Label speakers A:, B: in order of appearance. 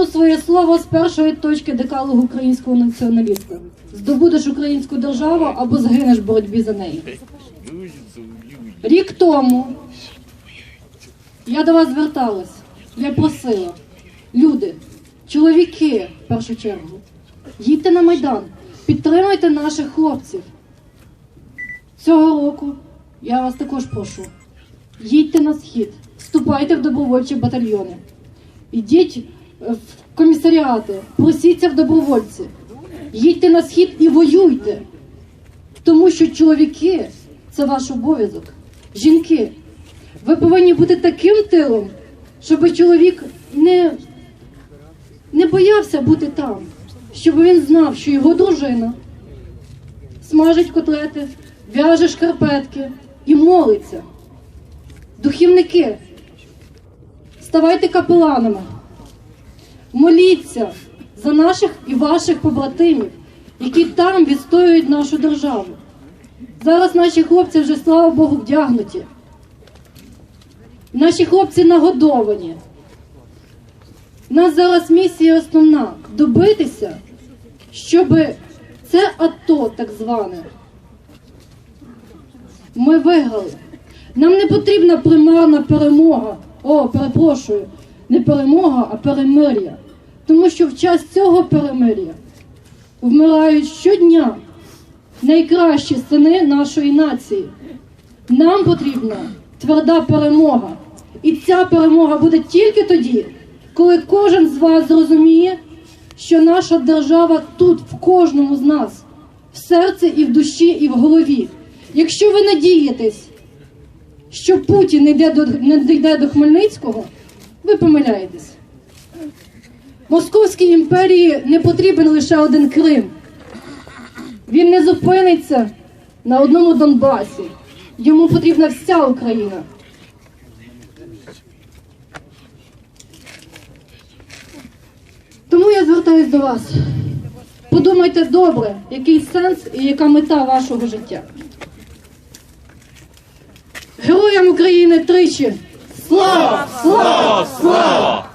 A: Почну своє слово з першої точки декалогу українського націоналіста. Здобудеш українську державу або згинеш в боротьбі за неї. Рік тому я до вас зверталась, я просила, люди, чоловіки в першу чергу, їдьте на Майдан, підтримуйте наших хлопців. Цього року я вас також прошу. Їдьте на схід, вступайте в добровольчі батальйони. Ідіть в комісаріати, просіться в добровольці. Їдьте на схід і воюйте. Тому що чоловіки це ваш обов'язок. Жінки, ви повинні бути таким тилом, щоб чоловік не, не боявся бути там, щоб він знав, що його дружина смажить котлети, в'яже шкарпетки і молиться. Духівники, ставайте капеланами, моліться за наших і ваших побратимів, які там відстоюють нашу державу. Зараз наші хлопці вже, слава Богу, вдягнуті. Наші хлопці нагодовані. У нас зараз місія основна добитися, щоб це АТО так зване. Ми виграли. Нам не потрібна примарна перемога. О, перепрошую, не перемога, а перемир'я. Тому що в час цього перемир'я вмирають щодня найкращі сини нашої нації. Нам потрібна тверда перемога. І ця перемога буде тільки тоді, коли кожен з вас зрозуміє, що наша держава тут, в кожному з нас, в серці і в душі, і в голові. Якщо ви надієтесь, що Путін не йде до, дійде до Хмельницького, ви помиляєтесь. Московській імперії не потрібен лише один Крим. Він не зупиниться на одному Донбасі. Йому потрібна вся Україна. Тому я звертаюсь до вас. Подумайте добре, який сенс і яка мета вашого життя. Героям України тричі! Слава! Слава! Слава!